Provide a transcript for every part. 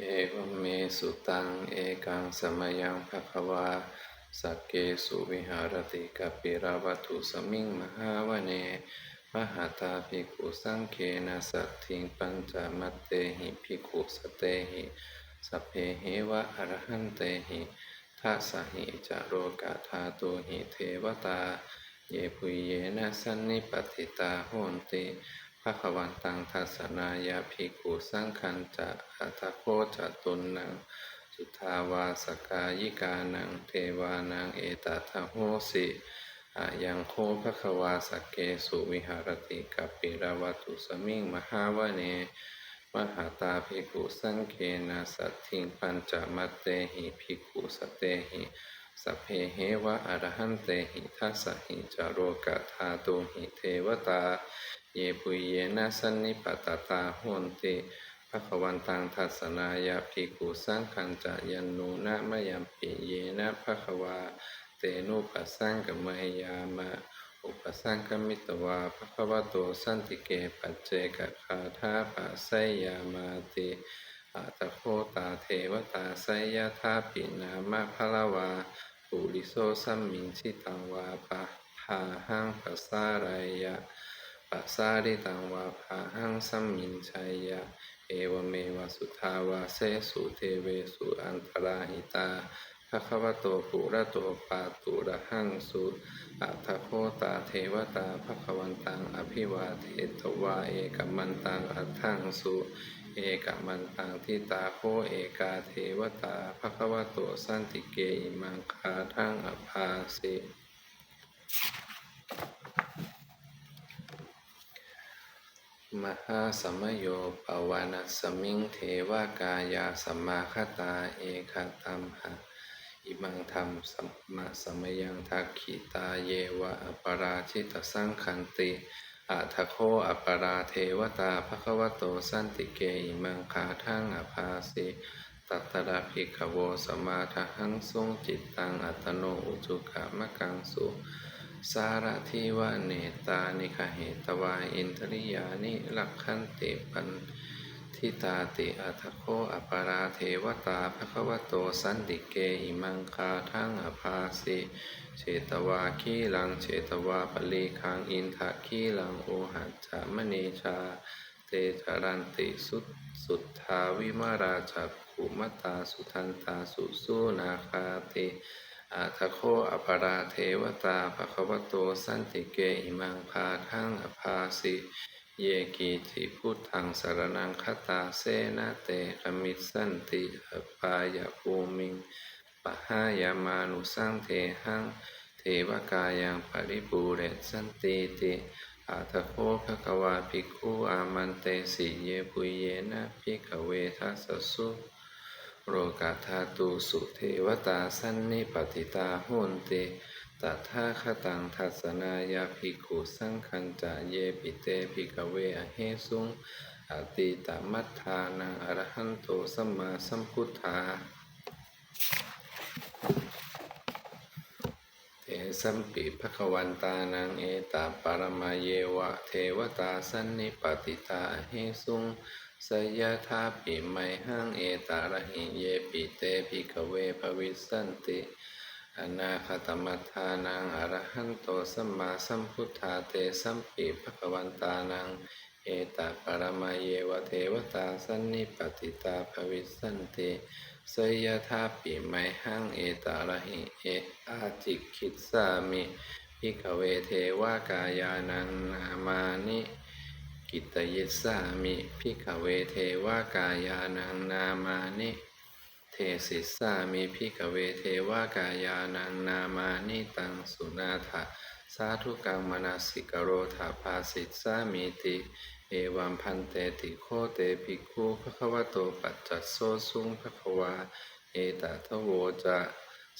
เอวเมสุตัง เอกังสมยังภควาสักเกสุวิหารติกปิราวัตุสมิงมหาวเน มหาตาภิกขุสังเคนะสัตถิงปัญจมัตเตหิภิกขุสเตหิสัพเพเหวะอรหันเตหิทัสสหิจาโรกาธาตุหิเทวตา เยปุเยนะสันนิปติตาโหนติ ภควันตังทัสนายาภิกขุสังคันจะอัตโคจตุนนังสุทาวาสกายิกานังเทวานังเอตตะโหสิอายังโคภควาสกเกสุวิหารติกัปปิรวัตุสมิงมหาวเน มหาตาภิกขุสังเคนะสัตถิงปัญจมัตเตหิภิกขุสเตหิสเพเหวะอรหันเตหิทัสหิจาโรกะธาตุหิเทวตา เยปุยเยนะสันนิปตตาโหนติภควันตังทัสนายาภิกุสังคันจะยันนูนะมะยัมปิเยนะภควาเตนุปัสสังกมยามะ อุปสังคมิตวาภควโตสันติเกปัจเจกคาธาปัสไยามาติอาตโคตาเทวตาไสยธาปินามะพะละวาปุริโสสัมมิงชิตังวาปะภาหังปัสสารายะ ปัสสาริตังวาภาหังสัมมิงชัยยะ เอวเมวสุทาวาเสสุเทเวสุอันตราหิตาภะคะวโตปุระโตปาตุระหังสุอัตถโคตาเทวตาภควันตังอภิวาเทตวาเอกมันตังอัตถังสุเอกมันตังทิตาโคเอกาเทวตาภควโตสันติเกอิมังคาทังอภาสิ มหาสมโยปวานัสมิงเทวกายาสมมาคตาเอกตัมหะอิมังธรรมสัมมาสัมยังทักขิตาเยวะอปราชิตสังขันติอาทโคอปราเทวตาภควโตสันติเกอิมังคาทังอภาสิตัตตระภิกขโวสมาทหังทรงจิตตังอัตโนอุจุกามะกังสุ สารทิวะเนตานิคเหตวาอินทริยานิลักขันติปันทิตาติอัตโคอปาราเทวตาภควโตสันติเกอิมังคาทั้งอภาสิเชตวาคีลังเชตวาปลีคังอินทะคีลังโอหัจจามณีชา เตจรันติสุสุทธาวิมาราจักขุมตาสุทันตาสุสุนาคาติ อาทโคอปราเทวตาภควโตสันติเกอิมังคาทังอภาสิเยกีติพุทธังสารนังคตาเสนะเตกมิสสันติอปายภูมิงปะหายามานุสังเทหังเทวกายังปริปูเรสันติติอาทโคภะคะวาภิกขุอามันเตสิเยปุเยนะภิกขเวทัสสุ โรกาธาตุสุเทวตาสันนิปติตาโหนติตถาคตังทัสนายาภิกขุสังคัญจะเยปิเตภิกเวอเหสุงอติตมัฏฐานังอรหันโตสัมมาสัมพุทธาเตสัมปิภควันตานังเอตาปรมาเยวะเทวตาสันนิปติตาเฮสุง สยธาปิไมหังเอตาระหิเยปิเตภิกเวภวิสันติ อนาคตมัฏฐานังอรหันโตสัมมาสัมพุทธาเตสัมปิภควันตานัง เอตาปรมาเยวเทวตาสันนิปติตาภวิสันติสยธาปิไมหังเอตาระหิเออาจิคิดสามิพิกเวเทวากายานังนามานิ กิตยิสามิพิกเวเทวากายานังนามานิเทศิสามิพิกเวเทวากายานังนามานิตังสุนาถะสาธุกังมนาสิกโรธาภาสิสสามิติ เอวัมพันเตติโคเตภิกขุภควโตปัจจัสโซสุงภควา เอตทโวจะ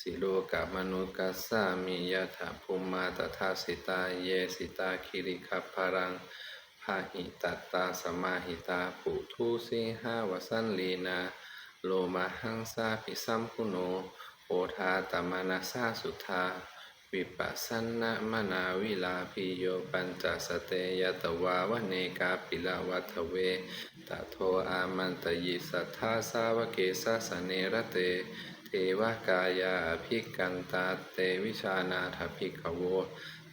สิโลกามนุกัสสามิยะถาภูมมาตถาสิตาเยสิตาคิริคัพพารัง ภาหิตัตตาสมาหิตาปุทุสิหาวสันลีนา โลมาหังสาปิสัมพุโนโอทาตมานาสาสุทา วิปัสสนามนาวิลาปิโยปัญจสเตยตวาวเนกาปิลาวัทเวตโทอามันตยิสัทธาสาวเกสัสเนระเตเทวกายาภิกันตาเตวิชานาถภิกขโว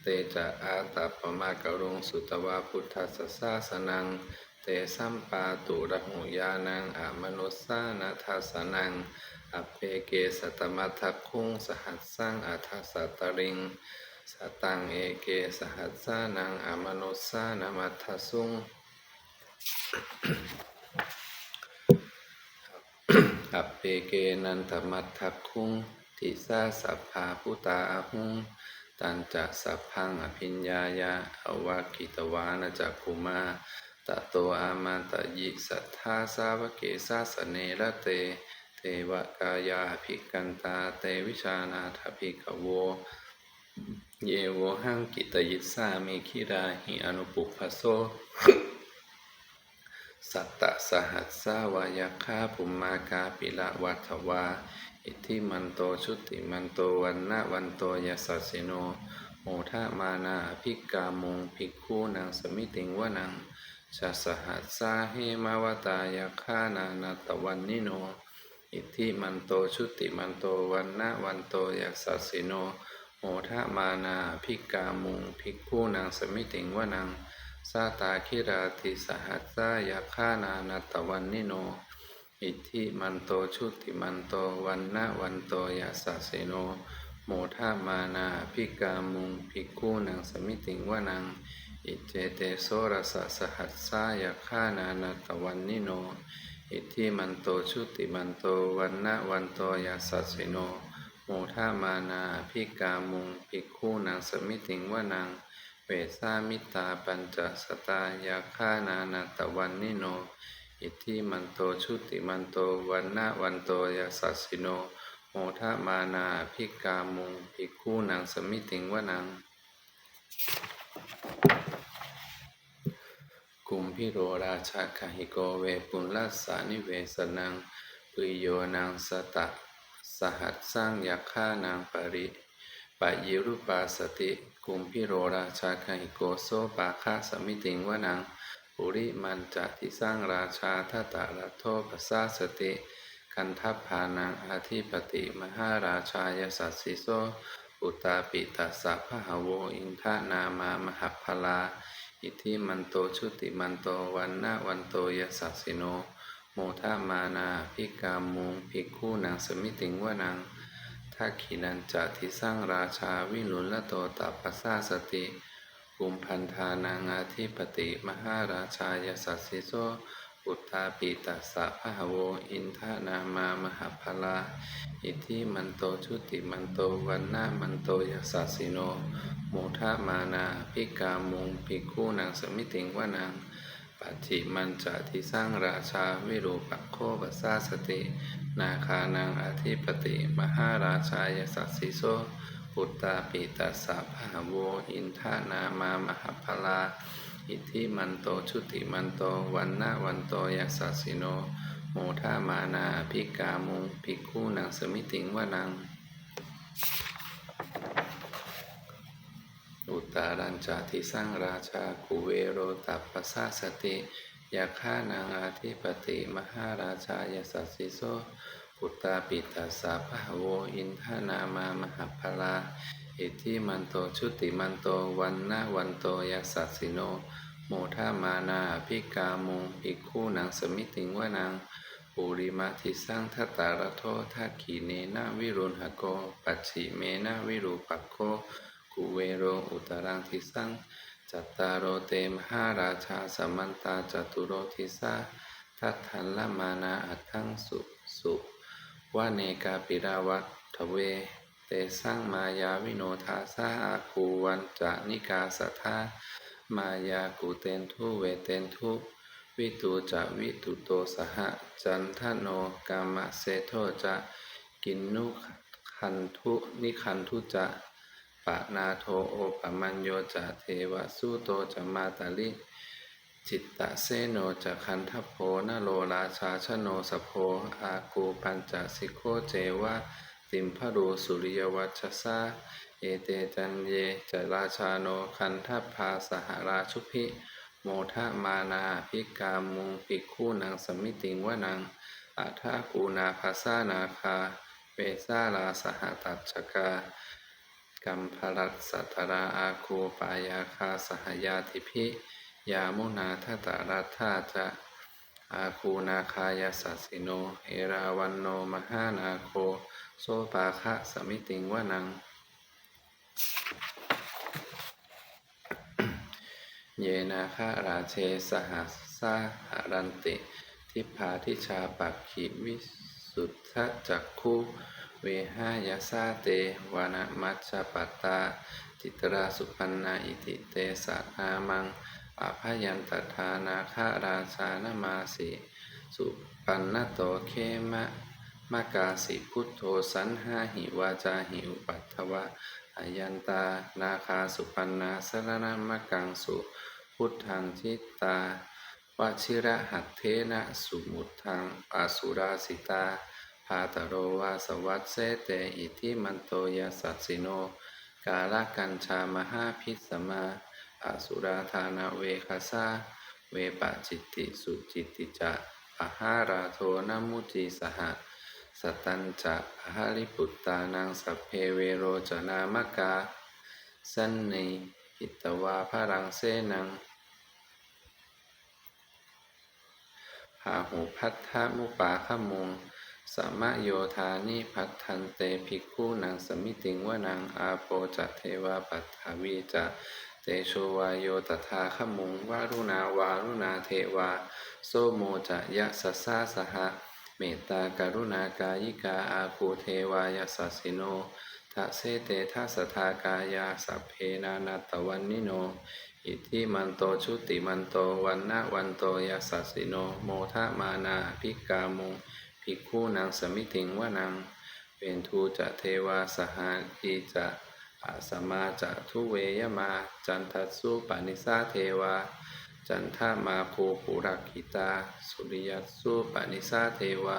เตจะอาตปปมากรุงสุตวาพุทธัสสาสนัง เตสัมปาตุระหุยานังอมนุสานาทัสนัง อเปเกสตมัทธคุงสหัสสังอัทสัตตริง สตังเอเกสหัสสานังอมนุสานามัทสุงอัปเปเกนันตมัทคุง ทิสาสัพพาพุตาอาหุง ตันจะสัพพังอภิญญายาอวากิตวานจักคุมาตะโตอามันตยิสัทธาสาวเกสาสเนระเต เทวกายาภิกันตาเตวิชานาถภิกขโว เยโวหังกิตยิสามิคิราหิอนุปุพโสสัตตสหัสสาวายาคาภุมมากาปิละวัฏวา อิทธิมันโตชุติมันโตวันนะวันโตยสสสิโนโมทะมานาภิกกามุงภิกขุนังสมิติงวนังชาสหัสสาเหมาวตายาคานานาตวันนิโน อิทธิมันโตชุติมันโตวันนะวันโตยสสสิโนโมทะมานาภิกกามุงภิกขุนังสมิติงวนังสาตาคิราติสหัสสายาคานานาตวันนิโน อิทิมันโตชุติมันโตวันนะวันโตยาสสสิโนโมทามานาภิกามุงภิกขุนังสมิติงวานัง อิเจเตโสรสสหัสสายาคานานาตวันนิโน อิทิมันโตชุติมันโตวันนะวันโตยาสสสิโนโมทามานาภิกามุงภิกขุนังสมิติงวานัง เวสามิตาปัญจสตายาคานานาตวันนิโน อิทธิมันโตชุติมันโตวันนะวันโตยาสัสสิโน โมทะมานาภิกามุงภิกขุนังสมิติงวนัง กุมพิโรราชาคหิโกเวปุลลัสสานิเวสนังปุยโยนังสตะ สหัสสร้างยักขานังปริปะยิรุปาสติ กุมพิโรราชาคหิโกโซปาคาสมิติงวนัง ปุริมันจะที่สร้างราชาทัตตะระโทปัสสาสติคันทัพพานังอาทิปติมหาราชายสัสสิโสอุตาปิตัสสะพะหโวอินทนามามหัพลา อิทิมันโตชุติมันโตวันนะวันโตยสัสสิโน โมทามานาภิกามุงภิกขุนังสมิติงวนังทักขินันจะทิสร้างราชาวิลุลโตตัปปสาสติ กุมพันธานังาทิปติมหาราชายสัสสิโสอุตตาปิตัสสะพะหะโวอินทนามามหัพลา อิทิมันโตชุติมันโตวันนะมันโตยสัสสิโนโมทามานาภิกามุงภิกขุนังสมิติงวนังปัจฉิมันจะที่สร้างราชาวิรูปักโคปัสสาสติ นาคานังอธิปติ มหาราชายสัสสิโส ปุตตาปิตัสสะภะหะโว อินทนามามหัพลา อิทธิมันโตชุติมันโตวันนะวันโตยัสสสสิโน โมทามานาภิกามุงภิกขุนังสมิติงวนัง อุตตารัญจาทิสร้างราชากุเวโรตัปปสาสติยาฆ่านางอาธิปติ มหาราชายสัสสิโส ปุตตาปิตัสสะภะโวอินทนามามหัพลาอิทธิมันโตชุติมันโตวันนะวันโตยัสสสสิโนโมทามานาภิกามุงภิกขุนังสมิติงวานังปุริมาทิสร้างทัตตารโททักขีเนนะวิรุณหโก ปัจฉิเมนะวิรูปักโคกุเวโรอุตรังทิสังจัตตารโรเตมหาราชาสมันตาจตุโรทิสาทัตถันละมานาอัตถังสุสุ ว่าเนกาปิราวัตทเว เตสังมายาวิโนทาสาอาคูวันจะนิกาสัทธามายากุเตนทุเวเตนทุวิตูจะวิตุโตสหะจันทโนกามะเสโทจะกินนุขันทุนิขันทุจะปะนาโทโอปะมัญโยจะเทวสุโตจะมาตาลิ จิตตะเซโนจะคันทโพนโลราชาชโนสโพอากูปัญจสิโคเจวะติมพรูสุริยวัชสาเอเตจันเยจราชาโนคันทัพพาสหราชุพิโมทะมานาภิกามุงภิกขุนังสมิติงวนังอาทากูนาภาสานาคาเวสาลาสหตัจจกากัมพลัสสัตราอาคูปายาคาสหยาธิพิ ยามุนาทตารัธาจะอาคูนาคายาสัสิโน เอราวันโน มหานาโค โซปาคะสมิติงวนัง เยนาคาราเชสหัสสาหารันติ ทิพาทิชาปักขิวิสุทธจักขุเวหายาซาเตวานะมัชฌปตตา จิตราสุปันนาอิติเตสะนามัง อภยันตทานาคาราชานมาสิสุปันนโตเคมะมากาสิพุทโธสันหาหิวาจาหิอุปัตถวะอายันตานาคาสุปันนาสรณมะกังสุ พุทธังชิตาวชิระหัตเทนะสุมุทังอาสุราสิตาพาตโรวาสวัสเสเตอิทิมันโตยสัสสิโน กาลกัญชามหาพิสมา อาสุราธานาเวคาสาเวปะจิตติสุจิตติจะปหาราโทนามุจีสหสตัญจะปหาริปุตตานังสัพเพเวโรจนามกา สันนิหิตวาพรังเสนังพาหุพัทธมุปาขมุงสมะโยธานิพัทธันเตภิกขุนังสมิติงวนังอาโปจะเทวาปัทถวีจะ เตโชวายโยตถาขมุงวารุณาวารุณาเทวาโสโมจะยะสสสาสหะเมตตาการุณากายิกาอาคูเทวายาสัสสิโนทะเสเตทัสทากายาสัพเพนานาตวันนิโน อิทิมันโตชุติมันโตวันนะวันโตยาสัสสิโน โมทะมานาภิกามุงภิกขุนังสมิติงวนังเวนทูจะเทวาสหทีจะ อาสมาจะทุเวยมา จันทัสุปานิสาเทวา จันทามาภูปุรักิตา สุริยัสุปานิสาเทวา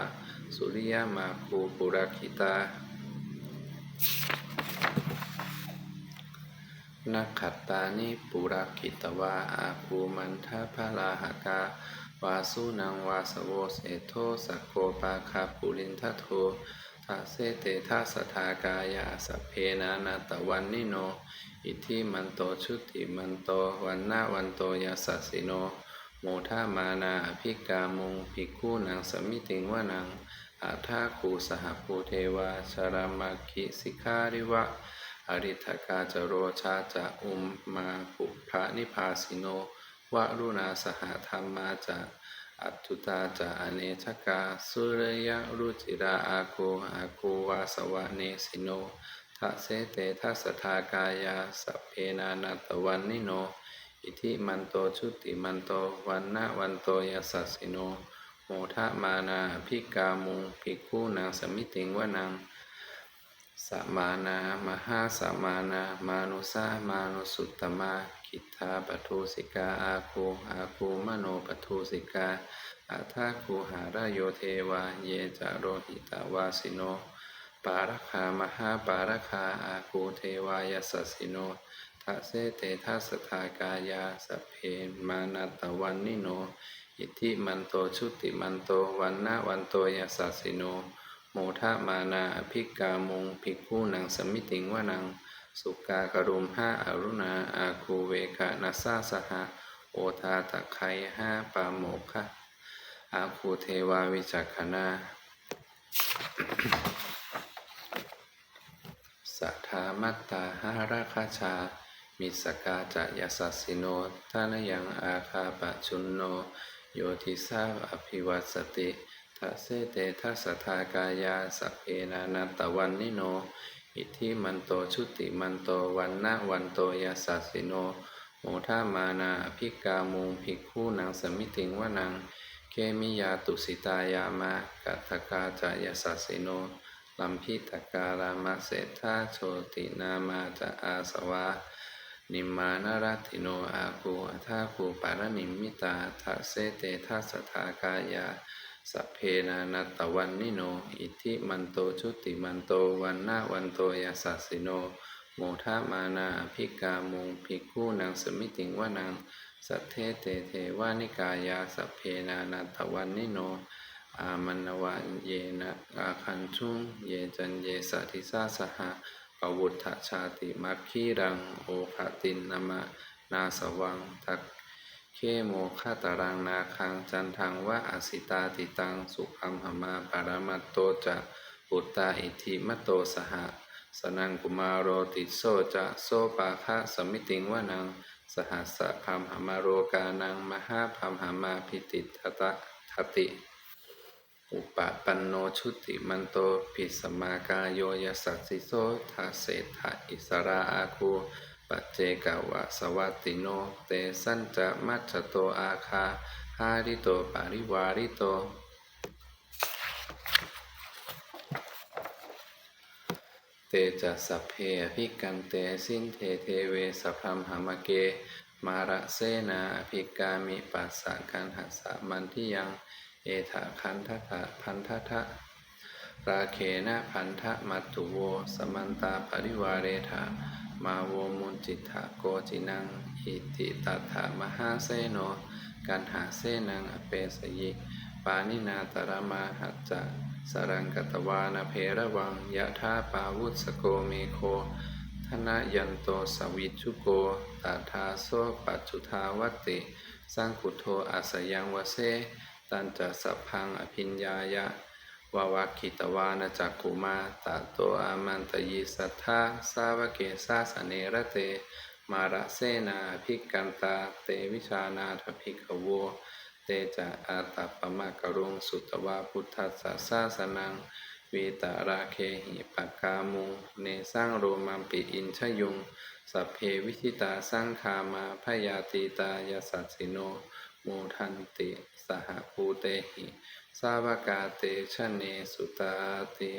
สุริยมาภูปุรักิตานักขัตตานิปุรักิตวาอาภูมันทพลาหกาวาสุนังวาสโวเสโทสกโกปาคาปุรินทโท ทาเสเตทัสทากายาสเพนานาตวันนิโน อิทิมันโตชุติมันโตวันนาวันโตยาสัสิโนโมทามานาอภิกามุงภิกขุนังสมิติงวนังอาทาคูสหภูเทวาชารามาคิสิการิวะ อริทกาจโรชาจะอุมมาปุพระนิพาสิโนวะรุณาสหธรรมาจะ อัตุตาจะอเนชกาสุรยะรุจิราอาโกอาโกวาสวะเนสิโนทะเสเตทัสทากายาสเพนานาตวันนิโน อิทิมันโตชุติมันโตวันนะวันโตยสสสสิโนโมทะมานาภิกามุงภิกขุนังสมิติงวนัง สัมานา มหาสมานา มานุสามานุสุตตมาคิทาปทุสิกา อาคูอาคูมโนปทุสิกา อาทาคูหารโยเทวา เยจาโรหิตาวาสิโน ปารคามหาปารคาอาคูเทวายสสสิโนทะเสเตทัสทากายาสเพมานาตวันนิโน อิทิมันโตชุติมันโตวันนะวันโตยสสสิโน โมทะมานาอภิกามงภิกขุนังสมิติงวานัง สุกากรุมห้าอรุณาอาคูเวคะนัสาสหะโอทาตะไคห้าปาโมคะอาคูเทวาวิจักขณาสัทธามัตตาหาราคาชา มิสกาจะยสัสสิโนทานยังอาคาปะชุนโน โยทิสาอภิวัสติ ทัสเสเตทัสทากายาสเพนานาตวันนิโน อิทิมันโตชุติมันโตวันนะวันโตยาสัสิโนโมทามานาอภิกามุงภิกขุนังสมิติงวนัง เคมิยาตุสิตายามากัตถกาจายาสัสิโนลัมพิตการามะเสทาโชตินามาจะอาสวะ นิมมานรัติโนอาคูอัทาคูปารนิมิตาทัเสเตทัสทากายา สัพเพนานัตตวันนิโน อิทิมันโตชุติมันโตวันนาวันโตยาสัสสิโน โมทามานาภิกามุงภิกขุนางสมิติงวานังสัทเทเตเทวานิกายาสัพเพนานาตวันนิโน อามันนวันเยนะอาคันชุงเยจันเยสัทิสาสหะปวุฒชาติมัคคีรัง โอภาตินนามะนาสวังทัก เคโมฆาตรังนาคังจันทังวะอสิตาติตังสุขัมหมาปารมัตโตจะปุตตาอิทิมโตสหะ สนังกุมารโรติโซจะโซปาคะสมิติงวานัง สหัสสะพัมหมาโรกานังมหาพัมหมาพิติทัตะทติ อุปปันโนชุติมันโตปิสมากายโยยสัสสิโสทาเศธะอิสราอาคู ปัจเจกวะสวัตติโน เตสันจะมัจโตอาคาหาริโตปาริวาริโต เตจะสัพเพอภิกันเตสินเทเทเวสัพพมหามเก มาระเสนาอภิกามิปัสสะกันหัสสะมันทิยัง เอถะคันทะทะพันทะทะ ราเคนะพันทะมัตตุโว สมันตาปริวาเรธามาโวมุนจิตถะโกจินัง อิติตัฏฐมหาเสโน กันหาเสนังอเปสยิปานินาตระมาหัจจะสรังกตวานาเพระวังยะธาปาวุสโกเมโค ธนยันโตสวิชุโกตาทาโซปัจจุทาวติ สร้างขุโทอาสยังวเสตันจะสัพพังอภิญญายะ วาวาคิตวานาจักขุมาตาโตอามันตยิสัทธาสาวเกสาสเนระเต มาระเสนาภิกกันตาเตวิชานาถภิกขโว เตจะอาตปปมะกรุงสุตวาพุทธัสสะสาสนังวีตาราเคหิปกามุงเนสร้างโรมัมปิอินชยุง สัพเพวิชิตาสร้างคามาพยาตีตายาสัสสิโนโมทันติ สหภูเตหิ สาวกาเตชะเนสุตาติ